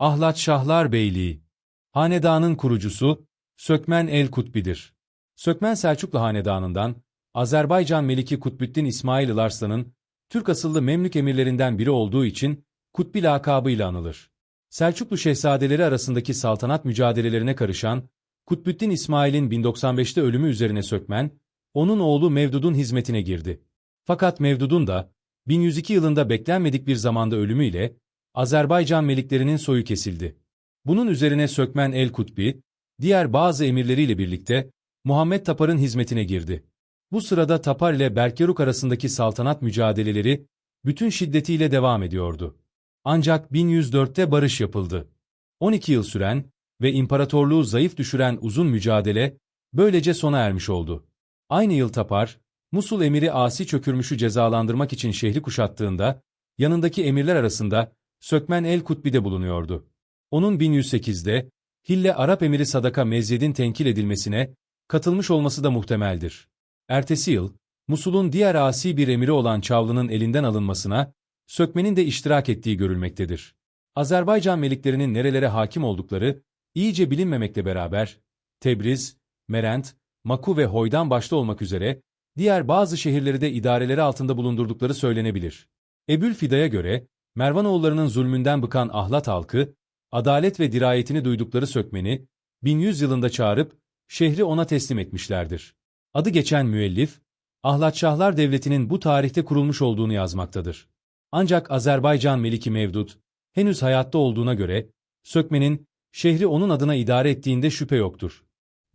Ahlat Şahlar Beyliği Hanedanın kurucusu Sökmen el-Kutbi'dir. Sökmen Selçuklu Hanedanı'ndan Azerbaycan Meliki Kutbüddin İsmail Arslan'ın Türk asıllı Memlük emirlerinden biri olduğu için Kutbi lakabıyla anılır. Selçuklu şehzadeleri arasındaki saltanat mücadelelerine karışan Kutbüddin İsmail'in 1095'te ölümü üzerine Sökmen, onun oğlu Mevdud'un hizmetine girdi. Fakat Mevdud'un da 1102 yılında beklenmedik bir zamanda ölümüyle Azerbaycan meliklerinin soyu kesildi. Bunun üzerine Sökmen el-Kutbi, diğer bazı emirleriyle birlikte Muhammed Tapar'ın hizmetine girdi. Bu sırada Tapar ile Berkyaruk arasındaki saltanat mücadeleleri bütün şiddetiyle devam ediyordu. Ancak 1104'te barış yapıldı. 12 yıl süren ve imparatorluğu zayıf düşüren uzun mücadele böylece sona ermiş oldu. Aynı yıl Tapar, Musul emiri Asi Çökürmüş'ü cezalandırmak için şehri kuşattığında, yanındaki emirler arasında Sökmen el-Kutbi'de bulunuyordu. Onun 1108'de Hille Arap emiri Sadaka Mezyed'in tenkil edilmesine katılmış olması da muhtemeldir. Ertesi yıl, Musul'un diğer asi bir emiri olan Çavlı'nın elinden alınmasına, Sökmen'in de iştirak ettiği görülmektedir. Azerbaycan meliklerinin nerelere hakim oldukları, iyice bilinmemekle beraber, Tebriz, Merent, Maku ve Hoy'dan başta olmak üzere, diğer bazı şehirleri de idareleri altında bulundurdukları söylenebilir. Ebül Fida'ya göre, Mervanoğullarının zulmünden bıkan ahlat halkı, adalet ve dirayetini duydukları Sökmen'i, 1100 yılında çağırıp, şehri ona teslim etmişlerdir. Adı geçen müellif, Ahlatşahlar Devleti'nin bu tarihte kurulmuş olduğunu yazmaktadır. Ancak Azerbaycan Meliki Mevdut, henüz hayatta olduğuna göre, Sökmen'in, şehri onun adına idare ettiğinde şüphe yoktur.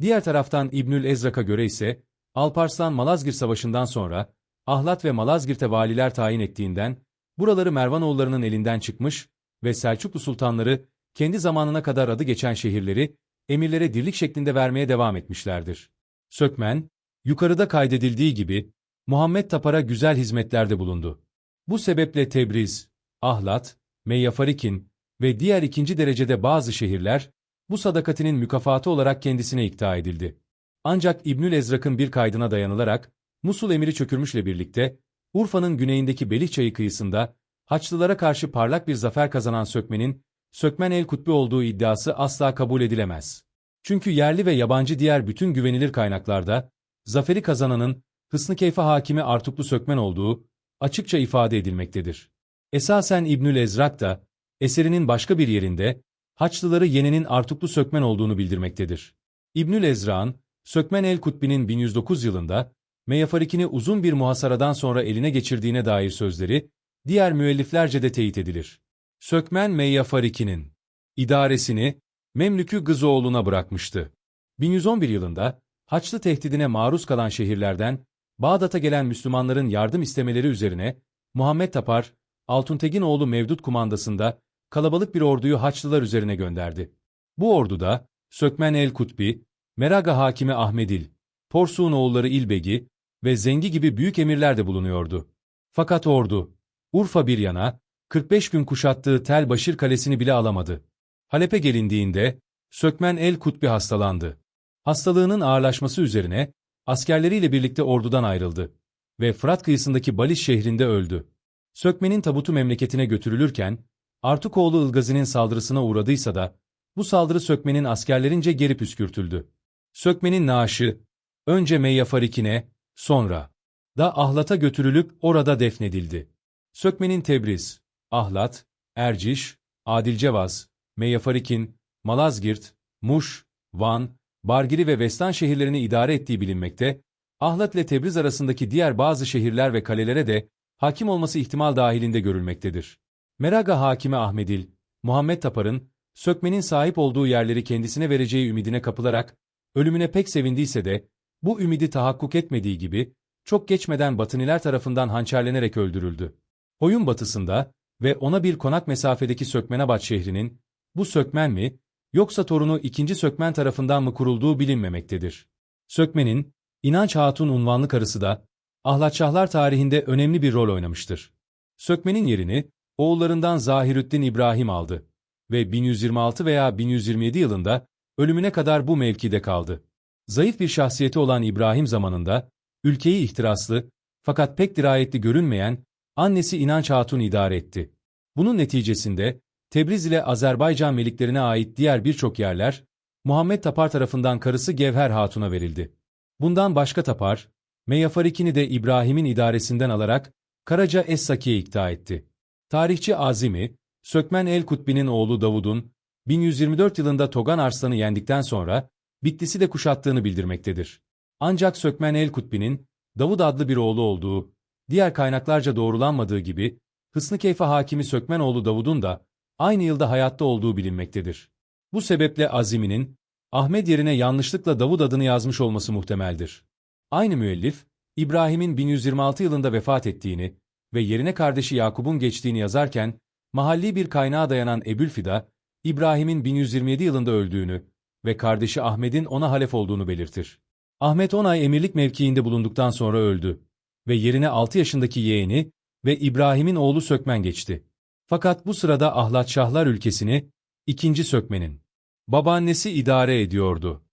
Diğer taraftan İbnül Ezrak'a göre ise, Alparslan-Malazgirt Savaşı'ndan sonra, Ahlat ve Malazgirt'e valiler tayin ettiğinden, buraları Mervanoğullarının elinden çıkmış ve Selçuklu sultanları, kendi zamanına kadar adı geçen şehirleri, emirlere dirlik şeklinde vermeye devam etmişlerdir. Sökmen, yukarıda kaydedildiği gibi, Muhammed Tapar'a güzel hizmetlerde bulundu. Bu sebeple Tebriz, Ahlat, Meyyafarikin ve diğer ikinci derecede bazı şehirler, bu sadakatinin mükafatı olarak kendisine ikta edildi. Ancak İbnül Ezrak'ın bir kaydına dayanılarak, Musul emiri çökürmüşle birlikte, Urfa'nın güneyindeki Belih çayı kıyısında, Haçlılara karşı parlak bir zafer kazanan Sökmen'in, Sökmen el-Kutbi olduğu iddiası asla kabul edilemez. Çünkü yerli ve yabancı diğer bütün güvenilir kaynaklarda, zaferi kazananın, Hısnı Keyfe hakimi Artuklu Sökmen olduğu, açıkça ifade edilmektedir. Esasen İbnül Ezrak da, eserinin başka bir yerinde, Haçlıları yenenin Artuklu Sökmen olduğunu bildirmektedir. İbnül Ezrak'ın, Sökmen el-Kutbi'nin 1109 yılında, Meyafarikini uzun bir muhasaradan sonra eline geçirdiğine dair sözleri, diğer müelliflerce de teyit edilir. Sökmen Meyyafariki'nin idaresini Memlükü Gızoğlu'na bırakmıştı. 1111 yılında Haçlı tehdidine maruz kalan şehirlerden Bağdat'a gelen Müslümanların yardım istemeleri üzerine Muhammed Tapar, Altuntegin oğlu Mevdut kumandasında kalabalık bir orduyu Haçlılar üzerine gönderdi. Bu orduda Sökmen el-Kutbi, Meraga hakimi Ahmedil, Porsuğun oğulları İlbegi ve Zengi gibi büyük emirler de bulunuyordu. Fakat ordu, Urfa bir yana, 45 gün kuşattığı Tel Başir Kalesi'ni bile alamadı. Halep'e gelindiğinde, Sökmen el-Kutbi hastalandı. Hastalığının ağırlaşması üzerine, askerleriyle birlikte ordudan ayrıldı ve Fırat kıyısındaki Baliş şehrinde öldü. Sökmen'in tabutu memleketine götürülürken, Artukoğlu Ilgazi'nin saldırısına uğradıysa da, bu saldırı Sökmen'in askerlerince geri püskürtüldü. Sökmen'in naaşı, önce Meyyafarikine, sonra da Ahlat'a götürülüp orada defnedildi. Sökmen'in Tebriz, Ahlat, Erciş, Adilcevaz, Meyyafarikin, Malazgirt, Muş, Van, Bargiri ve Vestan şehirlerini idare ettiği bilinmekte, Ahlat ile Tebriz arasındaki diğer bazı şehirler ve kalelere de hakim olması ihtimal dahilinde görülmektedir. Meraga hakimi Ahmedil, Muhammed Tapar'ın, Sökmen'in sahip olduğu yerleri kendisine vereceği ümidine kapılarak, ölümüne pek sevindiyse de, bu ümidi tahakkuk etmediği gibi, çok geçmeden Batıniler tarafından hançerlenerek öldürüldü. Hoyun batısında ve ona bir konak mesafedeki Sökmenabat şehrinin, bu Sökmen mi, yoksa torunu ikinci Sökmen tarafından mı kurulduğu bilinmemektedir. Sökmen'in, İnanç Hatun unvanlı karısı da, Ahlatşahlar tarihinde önemli bir rol oynamıştır. Sökmen'in yerini, oğullarından Zahirüddin İbrahim aldı ve 1126 veya 1127 yılında ölümüne kadar bu mevkide kaldı. Zayıf bir şahsiyeti olan İbrahim zamanında, ülkeyi ihtiraslı, fakat pek dirayetli görünmeyen, annesi İnanç Hatun idare etti. Bunun neticesinde, Tebriz ile Azerbaycan meliklerine ait diğer birçok yerler, Muhammed Tapar tarafından karısı Gevher Hatun'a verildi. Bundan başka Tapar, Meyafarikini de İbrahim'in idaresinden alarak Karaca Es-Saki'ye ikta etti. Tarihçi Azimi, Sökmen el-Kutbi'nin oğlu Davud'un 1124 yılında Togan Arslan'ı yendikten sonra Bitlis'i de kuşattığını bildirmektedir. Ancak Sökmen el-Kutbi'nin Davud adlı bir oğlu olduğu, diğer kaynaklarca doğrulanmadığı gibi Hısnı hakimi Sökmenoğlu Davud'un da aynı yılda hayatta olduğu bilinmektedir. Bu sebeple Azimi'nin Ahmet yerine yanlışlıkla Davud adını yazmış olması muhtemeldir. Aynı müellif, İbrahim'in 1126 yılında vefat ettiğini ve yerine kardeşi Yakub'un geçtiğini yazarken, mahalli bir kaynağa dayanan Ebülfida, İbrahim'in 1127 yılında öldüğünü ve kardeşi Ahmet'in ona halef olduğunu belirtir. Ahmet 10 ay emirlik mevkiinde bulunduktan sonra öldü ve yerine 6 yaşındaki yeğeni ve İbrahim'in oğlu Sökmen geçti. Fakat bu sırada Ahlatşahlar ülkesini ikinci Sökmen'in babaannesi idare ediyordu.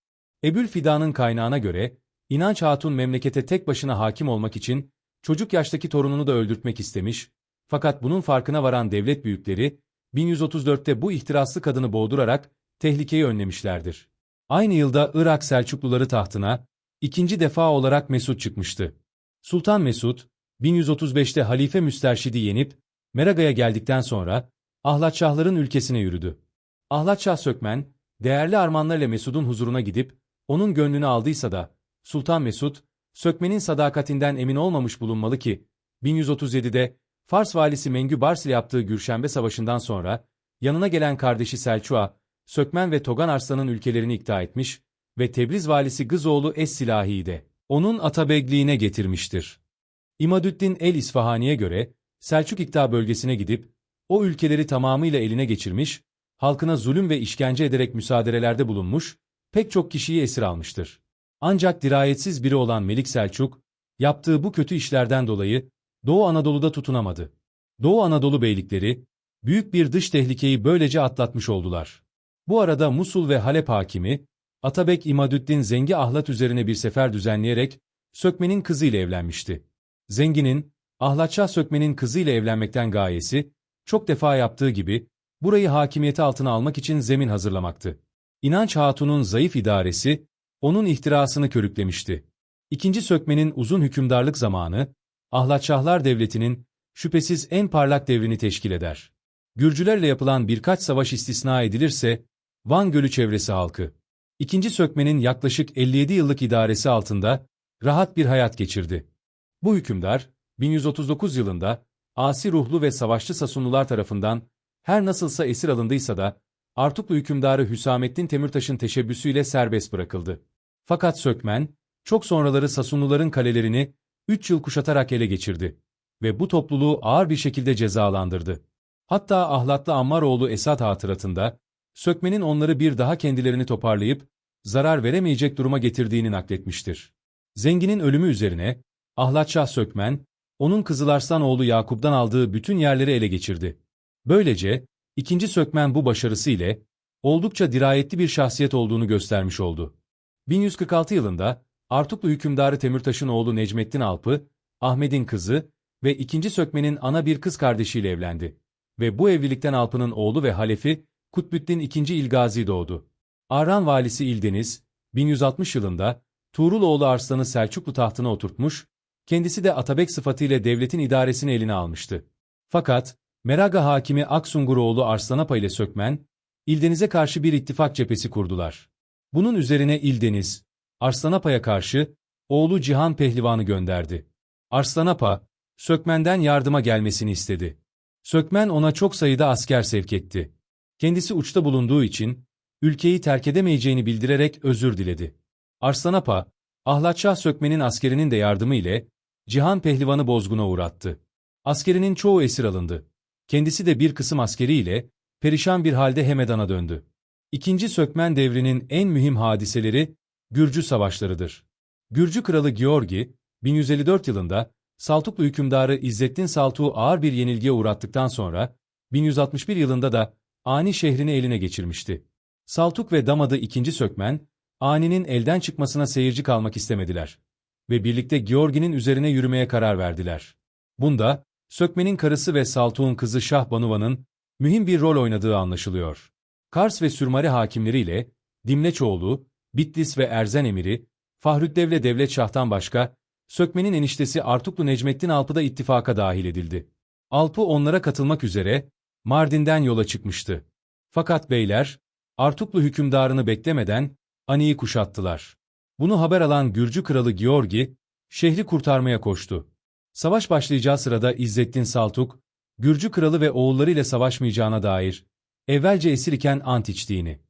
Ebül Fida'nın kaynağına göre İnanç Hatun memlekete tek başına hakim olmak için çocuk yaştaki torununu da öldürtmek istemiş, fakat bunun farkına varan devlet büyükleri 1134'te bu ihtiraslı kadını boğdurarak tehlikeyi önlemişlerdir. Aynı yılda Irak Selçukluları tahtına ikinci defa olarak Mesud çıkmıştı. Sultan Mesud, 1135'te Halife Müsterşid'i yenip Meraga'ya geldikten sonra Ahlatşahların ülkesine yürüdü. Ahlatşah Sökmen, değerli armanlarıyla Mesud'un huzuruna gidip onun gönlünü aldıysa da Sultan Mesud, Sökmen'in sadakatinden emin olmamış bulunmalı ki 1137'de Fars valisi Mengü Bars ile yaptığı Gürşenbe Savaşı'ndan sonra yanına gelen kardeşi Selçuk'a Sökmen ve Togan Arslan'ın ülkelerini ikta etmiş ve Tebriz valisi Gızoğlu Es-Silahi'yi de onun atabegliğine getirmiştir. İmadüddin el-İsfahani'ye göre Selçuk ikta bölgesine gidip o ülkeleri tamamıyla eline geçirmiş, halkına zulüm ve işkence ederek müsaadelelerde bulunmuş, pek çok kişiyi esir almıştır. Ancak dirayetsiz biri olan Melik Selçuk, yaptığı bu kötü işlerden dolayı Doğu Anadolu'da tutunamadı. Doğu Anadolu beylikleri, büyük bir dış tehlikeyi böylece atlatmış oldular. Bu arada Musul ve Halep hakimi, Atabek İmadüddin Zengi Ahlat üzerine bir sefer düzenleyerek Sökmen'in kızıyla evlenmişti. Zengi'nin, Ahlatşah Sökmen'in kızıyla evlenmekten gayesi, çok defa yaptığı gibi, burayı hakimiyeti altına almak için zemin hazırlamaktı. İnanç Hatun'un zayıf idaresi, onun ihtirasını körüklemişti. İkinci Sökmen'in uzun hükümdarlık zamanı, Ahlatşahlar Devleti'nin şüphesiz en parlak devrini teşkil eder. Gürcülerle yapılan birkaç savaş istisna edilirse, Van Gölü çevresi halkı, İkinci Sökmen'in yaklaşık 57 yıllık idaresi altında rahat bir hayat geçirdi. Bu hükümdar, 1139 yılında asi ruhlu ve savaşçı Sasunlular tarafından her nasılsa esir alındıysa da Artuklu hükümdarı Hüsamettin Temürtaş'ın teşebbüsüyle serbest bırakıldı. Fakat Sökmen, çok sonraları Sasunluların kalelerini 3 yıl kuşatarak ele geçirdi ve bu topluluğu ağır bir şekilde cezalandırdı. Hatta ahlatlı Ammaroğlu Esad hatıratında, Sökmen'in onları bir daha kendilerini toparlayıp, zarar veremeyecek duruma getirdiğini nakletmiştir. Zenginin ölümü üzerine, Ahlatşah Sökmen, onun Kızılarslan oğlu Yakup'dan aldığı bütün yerleri ele geçirdi. Böylece, ikinci Sökmen bu başarısı ile, oldukça dirayetli bir şahsiyet olduğunu göstermiş oldu. 1146 yılında, Artuklu hükümdarı Temürtaş'ın oğlu Necmettin Alp'ı, Ahmet'in kızı ve ikinci Sökmen'in ana bir kız kardeşiyle evlendi. Ve bu evlilikten Alp'ın oğlu ve halefi, Kutbüttin II. İlgazi doğdu. Arran valisi İldeniz, 1160 yılında Tuğruloğlu Arslan'ı Selçuklu tahtına oturtmuş, kendisi de Atabek sıfatıyla devletin idaresini eline almıştı. Fakat, Meraga hakimi Aksunguroğlu Arslanapa ile Sökmen, İldeniz'e karşı bir ittifak cephesi kurdular. Bunun üzerine İldeniz, Arslanapa'ya karşı, oğlu Cihan Pehlivan'ı gönderdi. Arslanapa, Sökmen'den yardıma gelmesini istedi. Sökmen ona çok sayıda asker sevk etti. Kendisi uçta bulunduğu için, ülkeyi terk edemeyeceğini bildirerek özür diledi. Arslanapa, Ahlatşah Sökmen'in askerinin de yardımı ile Cihan Pehlivan'ı bozguna uğrattı. Askerinin çoğu esir alındı. Kendisi de bir kısım askeriyle perişan bir halde Hemedan'a döndü. İkinci Sökmen devrinin en mühim hadiseleri Gürcü savaşlarıdır. Gürcü kralı Georgi, 1154 yılında Saltuklu hükümdarı İzzettin Saltuk'u ağır bir yenilgiye uğrattıktan sonra 1161 yılında da Ani şehrini eline geçirmişti. Saltuk ve damadı ikinci Sökmen, Ani'nin elden çıkmasına seyirci kalmak istemediler ve birlikte Georgi'nin üzerine yürümeye karar verdiler. Bunda, Sökmen'in karısı ve Saltuk'un kızı Şah Banuva'nın mühim bir rol oynadığı anlaşılıyor. Kars ve Sürmari hakimleriyle Dimleçoğlu, Bitlis ve Erzen Emiri, Fahrüddevle Devlet Şah'tan başka, Sökmen'in eniştesi Artuklu Necmettin Alpı da ittifaka dahil edildi. Alpı onlara katılmak üzere Mardin'den yola çıkmıştı. Fakat beyler, Artuklu hükümdarını beklemeden Ani'yi kuşattılar. Bunu haber alan Gürcü kralı Georgi, şehri kurtarmaya koştu. Savaş başlayacağı sırada İzzettin Saltuk, Gürcü kralı ve oğullarıyla savaşmayacağına dair, evvelce esir iken ant içtiğini,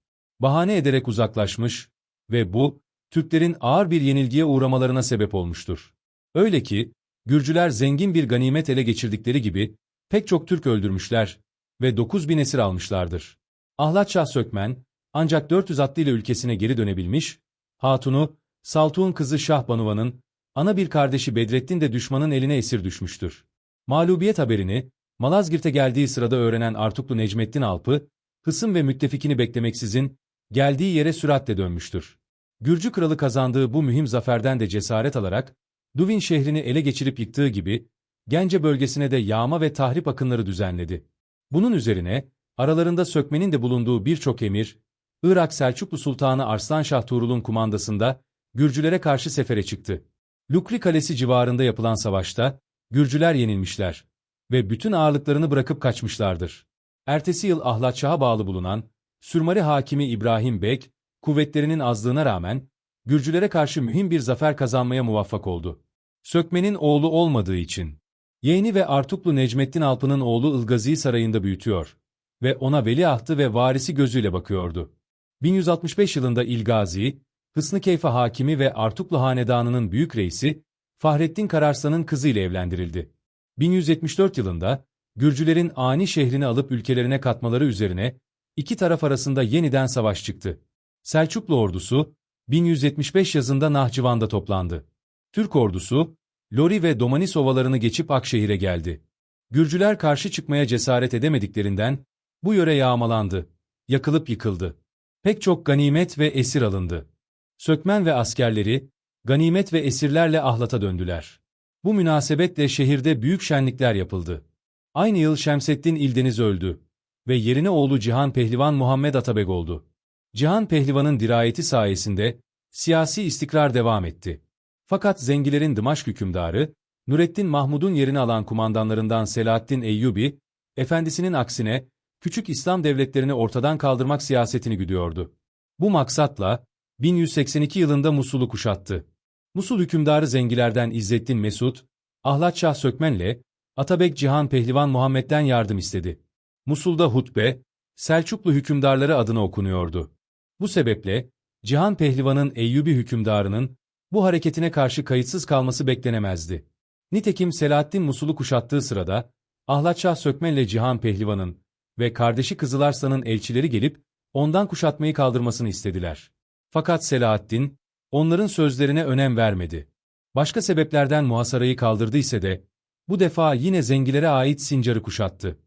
bahane ederek uzaklaşmış ve bu, Türklerin ağır bir yenilgiye uğramalarına sebep olmuştur. Öyle ki, Gürcüler zengin bir ganimet ele geçirdikleri gibi, pek çok Türk öldürmüşler ve 9 bin esir almışlardır. Ahlat Şah Sökmen, ancak 400 atlıyla ülkesine geri dönebilmiş, hatunu, Saltuğun kızı Şah Banuva'nın, ana bir kardeşi Bedrettin de düşmanın eline esir düşmüştür. Mağlubiyet haberini, Malazgirt'e geldiği sırada öğrenen Artuklu Necmettin Alpı, hısım ve müttefikini beklemeksizin, geldiği yere süratle dönmüştür. Gürcü kralı kazandığı bu mühim zaferden de cesaret alarak, Duvin şehrini ele geçirip yıktığı gibi, Gence bölgesine de yağma ve tahrip akınları düzenledi. Bunun üzerine, aralarında Sökmen'in de bulunduğu birçok emir, Irak Selçuklu Sultanı Arslanşah Tuğrul'un kumandasında, Gürcülere karşı sefere çıktı. Lukri Kalesi civarında yapılan savaşta, Gürcüler yenilmişler ve bütün ağırlıklarını bırakıp kaçmışlardır. Ertesi yıl Ahlatşah'a bağlı bulunan, Sürmari hakimi İbrahim Bek, kuvvetlerinin azlığına rağmen, Gürcülere karşı mühim bir zafer kazanmaya muvaffak oldu. Sökmen'in oğlu olmadığı için, yeğeni ve Artuklu Necmettin Alpı'nın oğlu Ilgazi sarayında büyütüyor ve ona veliahtı ve varisi gözüyle bakıyordu. 1165 yılında İlgazi, Hısnı Keyfe hakimi ve Artuklu Hanedanı'nın büyük reisi, Fahrettin Kararslan'ın kızıyla evlendirildi. 1174 yılında, Gürcülerin ani şehrini alıp ülkelerine katmaları üzerine, iki taraf arasında yeniden savaş çıktı. Selçuklu ordusu, 1175 yazında Nahçıvan'da toplandı. Türk ordusu, Lori ve Domanis ovalarını geçip Akşehir'e geldi. Gürcüler karşı çıkmaya cesaret edemediklerinden, bu yöre yağmalandı, yakılıp yıkıldı. Pek çok ganimet ve esir alındı. Sökmen ve askerleri, ganimet ve esirlerle ahlata döndüler. Bu münasebetle şehirde büyük şenlikler yapıldı. Aynı yıl Şemseddin İldeniz öldü ve yerine oğlu Cihan Pehlivan Muhammed Atabeg oldu. Cihan Pehlivan'ın dirayeti sayesinde siyasi istikrar devam etti. Fakat Zengilerin Dımaşk hükümdarı, Nurettin Mahmud'un yerini alan kumandanlarından Selahaddin Eyyubi, efendisinin aksine küçük İslam devletlerini ortadan kaldırmak siyasetini güdüyordu. Bu maksatla 1182 yılında Musul'u kuşattı. Musul hükümdarı Zengilerden İzzettin Mesud, Ahlat Şah Sökmen'le Atabek Cihan Pehlivan Muhammed'den yardım istedi. Musul'da hutbe, Selçuklu hükümdarları adına okunuyordu. Bu sebeple, Cihan Pehlivan'ın Eyyubi hükümdarının bu hareketine karşı kayıtsız kalması beklenemezdi. Nitekim Selahaddin Musul'u kuşattığı sırada, Ahlat Şah Sökmen'le Cihan Pehlivan'ın ve kardeşi Kızılarslan'ın elçileri gelip ondan kuşatmayı kaldırmasını istediler. Fakat Selahaddin, onların sözlerine önem vermedi. Başka sebeplerden muhasarayı kaldırdı ise de, bu defa yine zengilere ait Sincar'ı kuşattı.